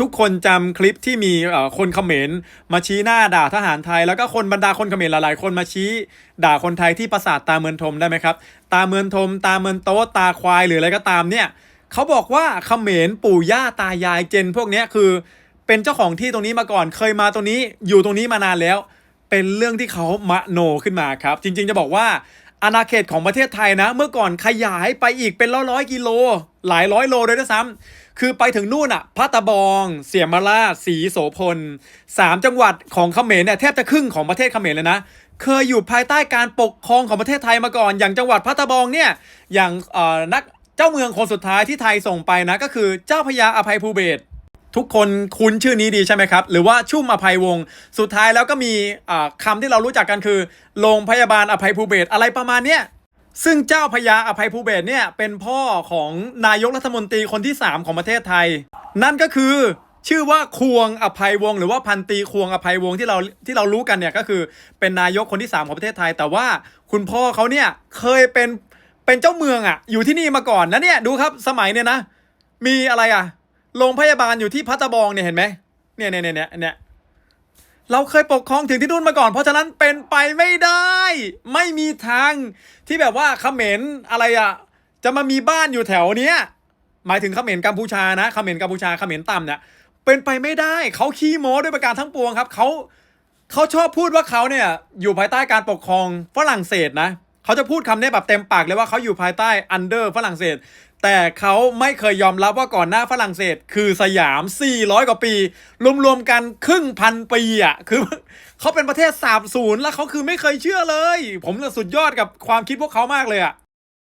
ทุกคนจำคลิปที่มีคนเขมรมาชี้หน้าด่าทหารไทย แล้วก็คนบรรดาคนเขมรหลายๆ คนมาชี้ด่าคนไทยที่ปราสาทตาเมือนทมได้ไหมครับ ตาเมือนทม ตาเมือนโต๊ะตาควายหรืออะไรก็ตามเนี่ยเขาบอกว่าเขมรปู่ย่าตายายเจนพวกนี้คือ เป็นเจ้าของที่ตรงนี้มาก่อนเคยมาตรงนี้อยู่ตรงนี้มานานแล้ว เป็นเรื่องที่เขามโนขึ้นมาครับ จริงๆจะบอกว่าอาณาเขตของประเทศไทยนะ เมื่อก่อนขยายไปอีกเป็นร้อยร้อยๆกิโล หลายร้อยโลเลยด้วยซ้ำ คือไปถึงนู่นอะพัตะบองเสียมราสีโสพลสามจังหวัดของเขมรเนี่ยแทบจะครึ่งของประเทศเขมรเลยนะ เคยอยู่ภายใต้การปกครองของประเทศไทยมาก่อน อย่างจังหวัดพัตะบองเนี่ยอย่างเอ่อนักเจ้าเมืองคนสุดท้ายที่ไทยส่งไปนะ ก็คือเจ้าพระยาอภัยภูเบศทุกคนคุ้นชื่อนี้ดีใช่ไหมครับ หรือว่าชุ่มอภัยวงศ์สุดท้ายแล้วก็มีอ่าคำที่เรารู้จักกันคือโรงพยาบาลอภัยภูเบศอะไรประมาณเนี้ย ซึ่งเจ้าพญาอภัยภูเบศเนี่ยเป็นพ่อของนายกรัฐมนตรีคนที่ 3 ของประเทศไทย นั่นก็คือชื่อว่าควงอภัยวงศ์หรือว่าพันตีควงอภัยวงศ์ที่เราที่เรารู้กันเนี่ยก็คือเป็นนายกคนที่ 3 ของประเทศไทย แต่ว่าคุณพ่อเขาเนี่ยเคยเป็นเป็นเจ้าเมืองอะอยู่ที่นี่มาก่อนนะเนี่ยดูครับสมัยเนี่ยนะ มีอะไรอะโรงพยาบาลอยู่ที่พัตตาบองเนี่ยเห็นไหมเนี่ยเนี่ยเนี่ยเนี่ย เราเคยปกครองถึงที่นู่นมาก่อน เพราะฉะนั้นเป็นไปไม่ได้ ไม่มีทางที่แบบว่าเขมรอะไรอะจะมามีบ้านอยู่แถวเนี้ยหมายถึงเขมรกัมพูชานะเขมรกัมพูชาเขมรต่ำเนี่ยเป็นไปไม่ได้เขาขี้โม้ด้วยประการทั้งปวงครับเขาเขาชอบพูดว่าเขาเนี่ยอยู่ภายใต้การปกครองฝรั่งเศสนะ เขาจะพูดคำนี้แบบเต็มปากเลยว่าเขาอยู่ภายใต้ under ฝรั่งเศส แต่เขาไม่เคยยอมรับว่าก่อนหน้าฝรั่งเศส คือสยาม 400 กว่าปี รวมๆกันครึ่งพันปีอะคือเขาเป็นประเทศสาบศูนย์แล้วเขาคือไม่เคยเชื่อเลย ผมเนี่ยสุดยอดกับความคิดพวกเขามากเลยอะ